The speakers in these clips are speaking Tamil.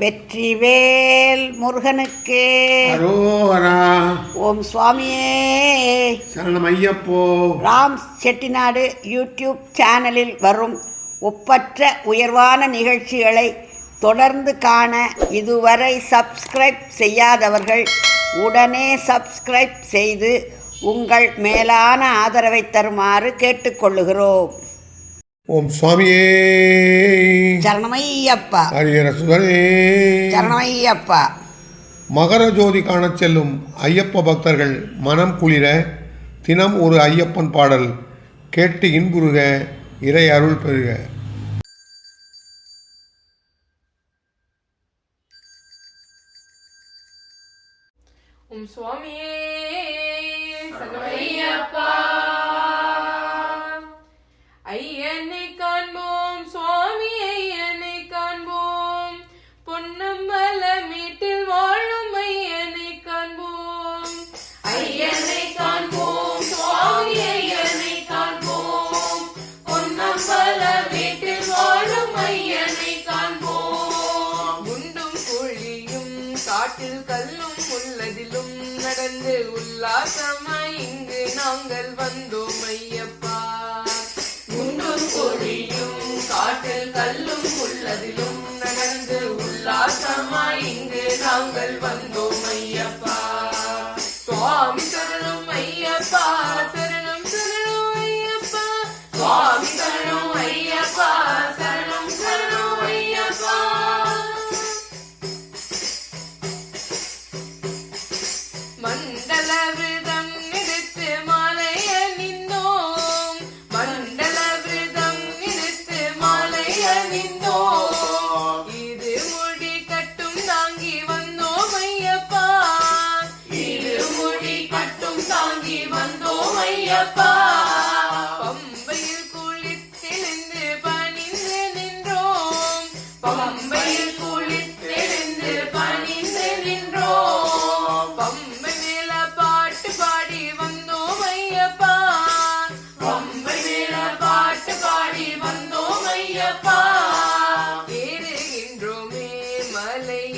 வெற்றிவேல் முருகனுக்கு. அரோஹரா. ஓம் சுவாமியே. சரணம் ஐயப்போ ராம் செட்டிநாடு யூடியூப் சேனலில் வரும் ஒப்பற்ற உயர்வான நிகழ்ச்சிகளை தொடர்ந்து காண இதுவரை சப்ஸ்கிரைப் செய்யாதவர்கள் உடனே சப்ஸ்கிரைப் செய்து உங்கள் மேலான ஆதரவை தருமாறு கேட்டுக்கொள்ளுகிறோம். ஓம் சுவாமியே. சரணமையப்பா. ஹரிஹர சுதனே சரணமையப்பா. மகர ஜோதி காணச் செல்லும் ஐயப்ப பக்தர்கள் மனம் குளிர தினம் ஒரு ஐயப்பன் பாடல் கேட்டு இன்புறுக இறை அருள் பெறுக. உம் சுவாமியே சரணமையப்பா. ஐயனை காண்போம் சுவாமி ஐயனை காண்போம் பொன்னம்பல வீட்டில் வாழும் ஐயனை காண்போம் குண்டும் குழியும் காட்டில் கல்லும் உள்ளதிலும் நடந்து உல்லாசமாய் இங்கு நாங்கள் வந்தோம் ஐயப்பா. குண்டும் குழியும் காட்டில் கல்லும் உள்ளதிலும் நடந்து உல்லாசமாய் இங்கு நாங்கள் வந்தோம்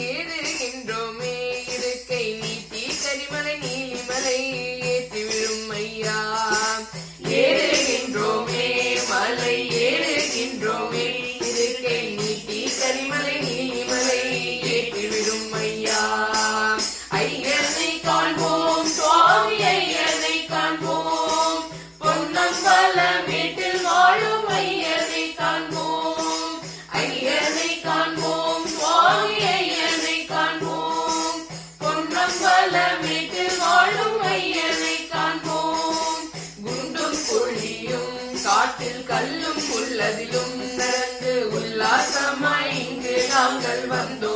மலை கல்லும் உள்ளதிலும் உல்லாசமாய் இங்கு நாங்கள் வந்தோம்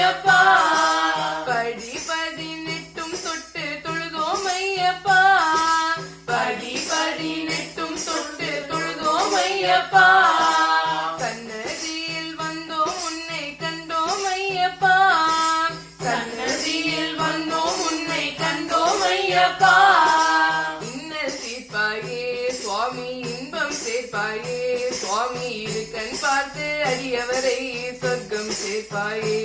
ஐயப்பா. படி பதினெட்டும் தொட்டு தொழுதோம் ஐயப்பா. படி பதினெட்டும் தொட்டு தொழுதோம் ஐயப்பா. சன்னதியில் வந்தோம் உன்னை கண்டோம் ஐயப்பா. சன்னதியில் வந்தோம் உன்னை கண்டோம் ஐயப்பா. இன்னல் தீர்ப்பாயே சுவாமி இன்பம் சேர்ப்பாயே சுவாமி இரு அரியவரை சொர்க்கம் சேர்ப்பாயே.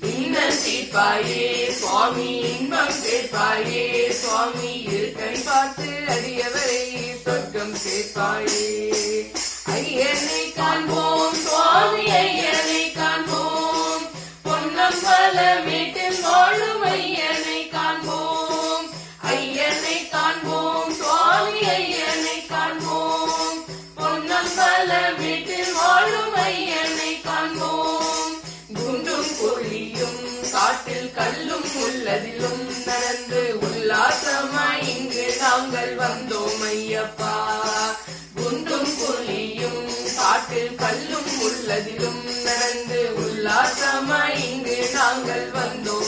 இன்னல் தீர்ப்பாயே சுவாமி இன்பம் சேர்ப்பாயே. சுவாமி இருக்கை பார்த்து அரியவரை சொர்க்கம் சேர்ப்பாயே. ஐயனை காண்போம் உள்ளதிலும் நடந்து உல்லாசமாய் இங்கு நாங்கள் வந்தோம் ஐயப்பா. குண்டும் புலியும் காட்டில் கல்லும் உள்ளதிலும் நடந்து உல்லாசமாய் இங்கு நாங்கள் வந்தோம்